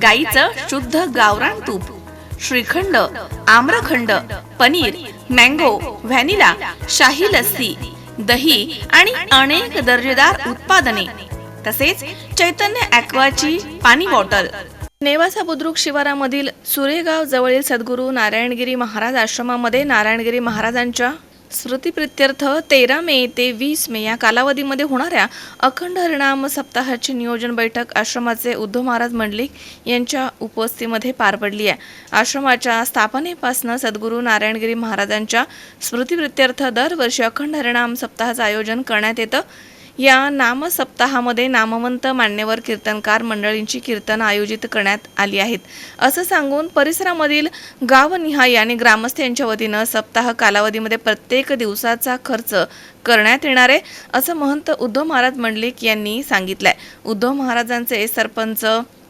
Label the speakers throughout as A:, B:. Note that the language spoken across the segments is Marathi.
A: गाईचं शुद्ध गावरान तूप श्रीखंड आम्रखंड पनीर मँगो व्हॅनिला शाही लस्सी दही आणि अनेक दर्जेदार उत्पादने. तसेच चैतन्य ॲक्वाची पाणी बॉटल. नेवासा बुद्रुक शिवारामधील सुरेगाव जवळील सद्गुरू नारायणगिरी महाराज आश्रमामध्ये नारायणगिरी महाराजांच्या स्मृतिप्रित्यर्थ तेरा मे ते वीस मे या कालावधीमध्ये होणाऱ्या अखंड हरिणाम सप्ताहाची नियोजन बैठक आश्रमाचे उद्धव महाराज मंडलिक यांच्या उपस्थितीमध्ये पार पडली आहे. आश्रमाच्या स्थापनेपासून सद्गुरू नारायणगिरी महाराजांच्या स्मृतिप्रित्यर्थ दरवर्षी अखंड हरिणाम सप्ताहाचं आयोजन करण्यात येतं. या नामसप्ताहामध्ये नामवंत मान्यवर कीर्तनकार मंडळींची कीर्तन आयोजित करण्यात आली आहेत. असं सांगून परिसरामधील गावनिहाय आणि ग्रामस्थ यांच्या वतीनं सप्ताह कालावधीमध्ये प्रत्येक दिवसाचा खर्च करण्यात येणार आहे असं महंत उद्धव महाराज मंडलिक यांनी सांगितलंय. उद्धव महाराजांचे सरपंच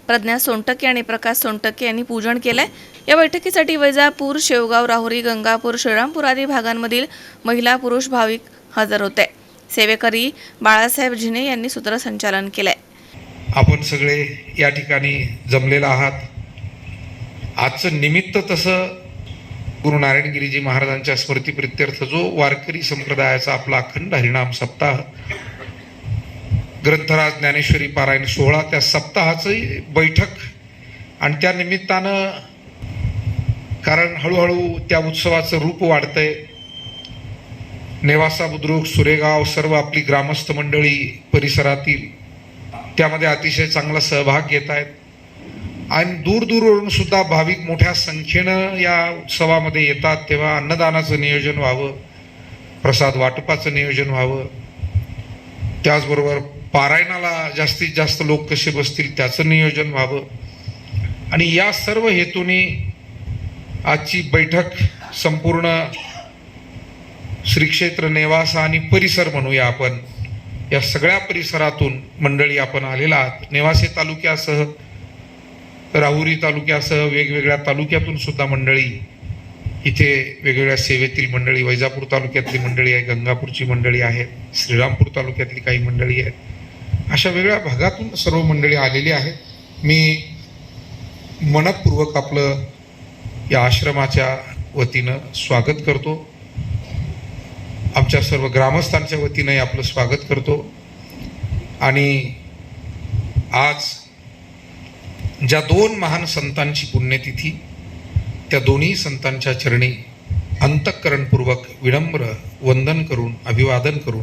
A: प्रज्ञा सोनटके आणि प्रकाश सोनटके यांनी पूजन केलंय. या बैठकीसाठी वैजापूर शेवगाव राहुरी गंगापूर श्रीरामपूर आदी भागांमधील महिला पुरुष भाविक हजर होते. सेवेकरी बाळासाहेब झिने यांनी सूत्रसंचालन केलंय.
B: आपण सगळे या ठिकाणी जमलेला आहात. आजचं निमित्त तसं गुरु नारायणगिरीजी महाराजांच्या स्मृतीप्रित्यर्थ जो वारकरी संप्रदायाचा आपला अखंड हरिणाम सप्ताह ग्रंथराज ज्ञानेश्वरी पारायण सोहळा त्या सप्ताहाची बैठक आणि त्या निमित्तानं कारण हळूहळू त्या उत्सवाचं रूप वाढतंय. नेवासा बुद्रुक सुरेगाव सर्व आपली ग्रामस्थ मंडळी परिसरातील त्यामध्ये अतिशय चांगला सहभाग घेत आहेत. आणि दूर दूरवरून सुद्धा भाविक मोठ्या संख्येनं या उत्सवामध्ये येतात. तेव्हा अन्नदानाचं नियोजन व्हावं प्रसाद वाटपाचं नियोजन व्हावं. त्याचबरोबर पारायणाला जास्तीत जास्त लोक कसे बसतील त्याचं नियोजन व्हावं. आणि या सर्व हेतूने आजची बैठक संपूर्ण श्री क्षेत्र नेवासा आणि परिसर म्हणूया आपण. या सगळ्या परिसरातून मंडळी आपण आलेला आहात. नेवासे तालुक्यासह राहुरी तालुक्यासह वेगवेगळ्या तालुक्यातून सुद्धा मंडळी इथे वेगवेगळ्या सेवेतील मंडळी वैजापूर तालुक्यातली मंडळी आहे गंगापूरची मंडळी आहे श्रीरामपूर तालुक्यातली काही मंडळी आहेत. अशा वेगळ्या भागातून सर्व मंडळी आलेली आहेत. मी मनपूर्वक आपलं या आश्रमाच्या वतीनं स्वागत करतो. आमच्या सर्व ग्रामस्थांच्या वतीने आपलं स्वागत करतो. आणि आज ज्या दोन महान संतांची पुण्यतिथी त्या दोन्ही संतांच्या चरणी अंतःकरणपूर्वक विनम्र वंदन करून अभिवादन करून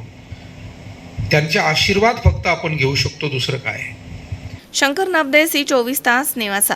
B: त्यांचे आशीर्वाद फक्त आपण घेऊ शकतो दुसरं काय?
A: शंकर नाबदे सी चोवीस तास नेवासा.